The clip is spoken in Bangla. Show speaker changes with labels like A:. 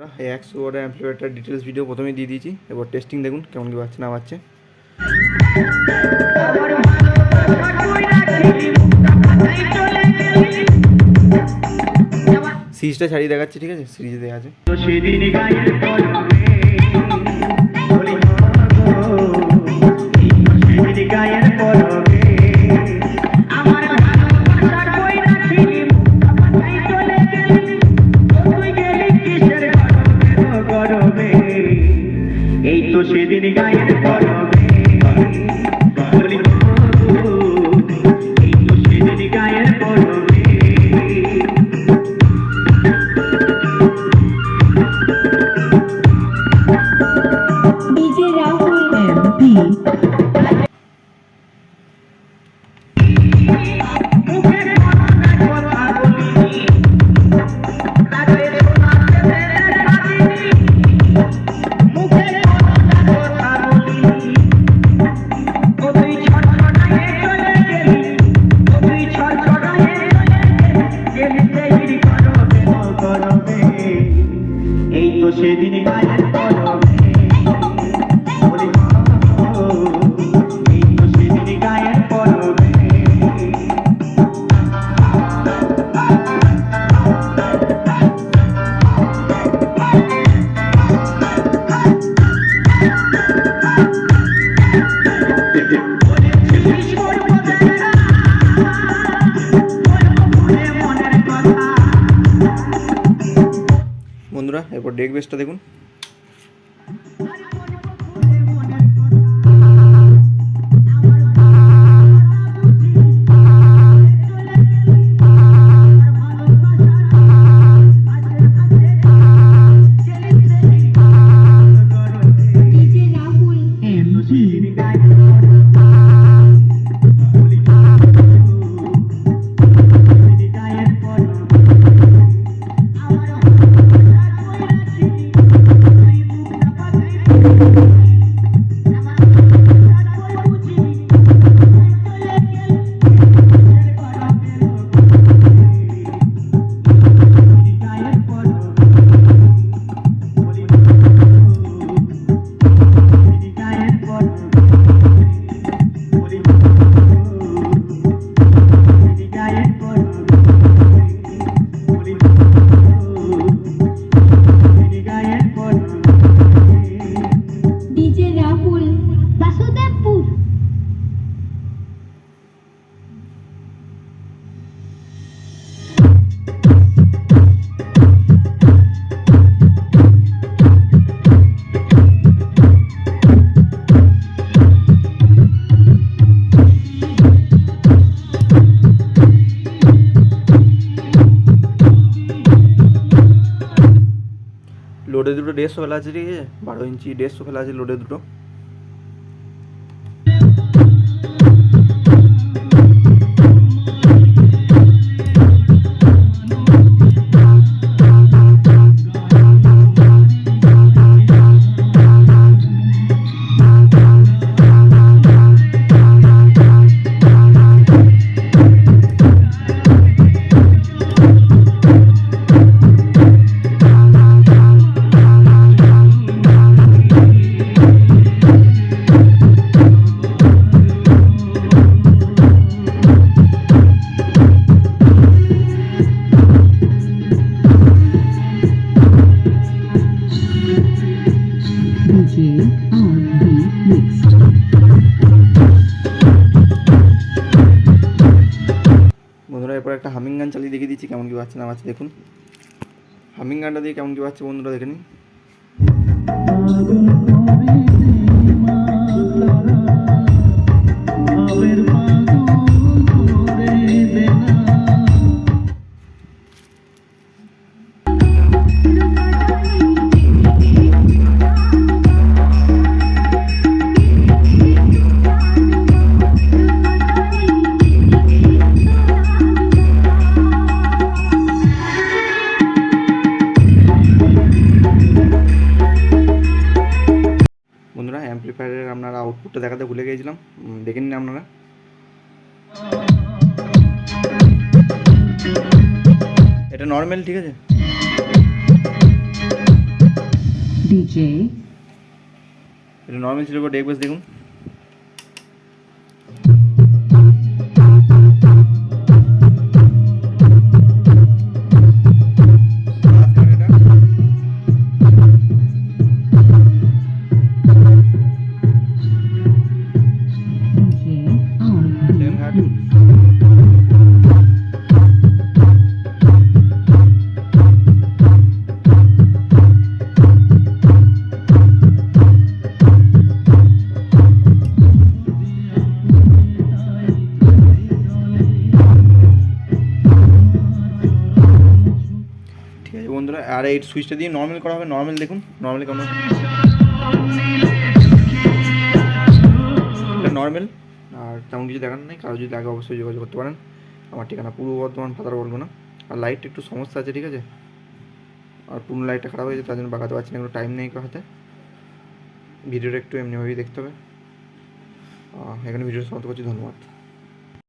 A: বন্ধুরা এই একশো ওয়ার্ডের অ্যাম্পলিফায়ারটার ডিটেলস ভিডিও প্রথমেই দিয়ে দিয়েছি। এবার টেস্টিং দেখুন কেমন কি পাচ্ছে না পাচ্ছে সিরিজটা ছাড়িয়ে দেখাচ্ছে, ঠিক আছে? সিরিজে দেওয়া আছে। বন্ধুরা এরপর ডেক বেসটা দেখুন। দেড়শো ফেলা আছে ঠিক আছে? বারো ইঞ্চি দেড়শো ফেলা আছে লোডে দুটো।
B: Mixed.
A: বন্ধুরা এরপর একটা হামিং গান চালিয়ে দেখিয়ে দিচ্ছি কেমন কি বাজছে না বাজছে দেখুন হামিং গানটা দিয়ে কেমন কি বাজছে বন্ধুরা দেখে নিন বন্ধুরা অ্যাম্পলিফায়ারের আপনারা আউটপুটটা দেখাতে ভুলে গিয়েছিলাম। দেখে নিন আপনারা। এটা নর্মাল ঠিক আছে?
C: এটা নর্মাল ছিল ডেক বেস দেখুন। আছে বন্ধুরা আর এই সুইচটা দিয়ে নর্মাল করা হবে। নর্মাল দেখুন নর্মালি কেমন? নর্মাল তেমন কিছু দেখার নেই। কারও যদি লাগে অবশ্যই যোগাযোগ করতে পারেন। আমার ঠিকানা পূর্ব বর্ধমান ফাতার বলব না। আর লাইট একটু সমস্যা আছে, ঠিক আছে? আর পুরনো লাইটটা খারাপ হয়েছে তার জন্য বাগাতে পারছি না একটু টাইম নেই হাতে ভিডিওটা একটু এমনিভাবেই দেখতে হবে। এখানে ভিডিও সমাপ্ত করছি, ধন্যবাদ।